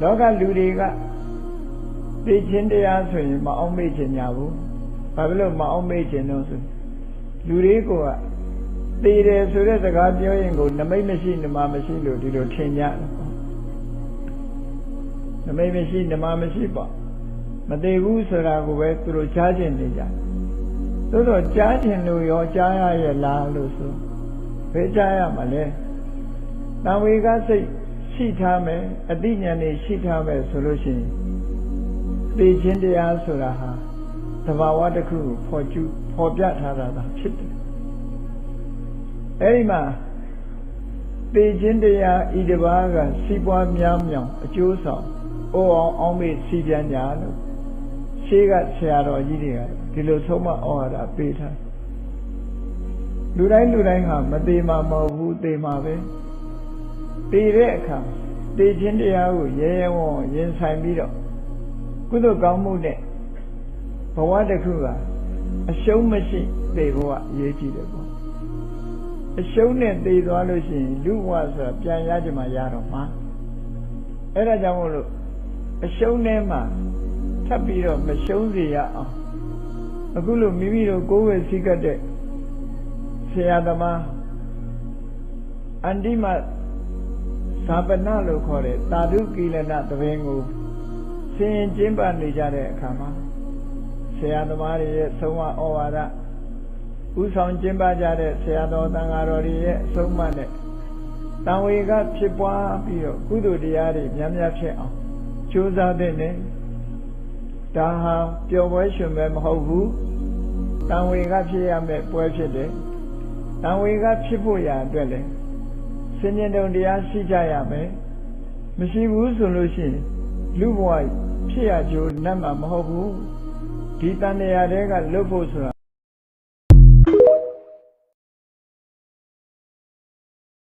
လောကလူတွေကသိချင်းတရားဆိုရင်မအောင်မေ့ခြင်းညာဘူးဘာဖြစ်လို့မအောင်မေ့ခြင်းတော့ဆိုလူတွေကသိတယ်ဆိုတဲ့စကားပြောရင်ကိုနမိတ်မရှိနမမရှိလို့ဒီလိုထင်ကြတယ်နမိတ်မရှိနမမရှိပေါ့မသိဘူးဆိုတာကိုပဲသူတို့ကြားကျင်နေကြသို့တော့ကြားကျင်လို့ရောကြားရရဲ့လားလို့ဆိုဘယ်ကြားရမှာလဲတံဝေကစိတ် ရှိထားမယ်အသိဉာဏ်နဲ့ရှိထားမယ်ဆိုလို့ရှိရင်သိခြင်းတရားဆိုတာဟာသဘာဝတစ်ခုကိုဖော်ကျူးဖော်ပြထားတာသာဖြစ်တယ်အဲဒီမှာသိခြင်းတရားဤတစ်ပါးကစီးပွားများမြောင်အကျိုးဆောင်အိုအောင်အောင်မေ့စီပြန်ကြလို့ရှေးကဆရာတော်ကြီးတွေကဒီလိုဆုံးမဩဝါဒပေးထားလူတိုင်းလူတိုင်းဟာမသေးမှမဟုတ်ဘူးသေမှာပဲ သေတဲ့အခါသေခြင်းတရားကိုရဲရဲဝံ့ရင်ဆိုင်ပြီးတော့ကုသိုလ်ကောင်းမှုနဲ့ဘဝတစ်ခုကအရှုံးမရှိသေဘဝအရေးကြီးတယ်ပေါ့အရှုံးနဲ့သေသွားလို့ရှိရင်လူဘဝဆိုတာပြန်ရကြမှာရတော့မှာအဲ့ဒါကြောင့်မို့လို့အရှုံးထဲမှာထပ်ပြီးတော့မရှုံးစေရအောင်အခုလိုမိမိတို့ကိုယ်ဝယ်စည်းကပ်တဲ့ဆရာသမားအန္တိမ ဇာပနလို့ခေါ်တဲ့တာဓုကိလနသဘင်ကိုဆင်ကျင်းပနေကြတဲ့အခါမှာဆရာသမားတွေရဲ့သုံးဝဩဝါဒဥဆောင်ကျင်းပကြတဲ့ဆရာတော်တန်ဃာတော်တွေရဲ့အဆုံးအမနဲ့တန်ဝေကဖြစ်ပွားပြီးတော့ကုသိုလ်တရားတွေများများဖြစ်အောင်ကြိုးစားတဲ့နဲ့ဒါဟာပျော်ပွဲရှင်ပဲမဟုတ်ဘူးတန်ဝေကဖြစ်ရမယ့်ပွဲဖြစ်တယ်တန်ဝေကဖြစ်ဖို့ရာအတွက်လည်း စင်ញင်တုံတရားရှိကြရမယ်မရှိဘူးဆိုလို့ရှိရင်လူဘဝဖြစ်ရကြိုးနတ်မှာမဟုတ်ဘူးဒီတန်တရားတွေကလွတ်ဖို့ဆိုတာ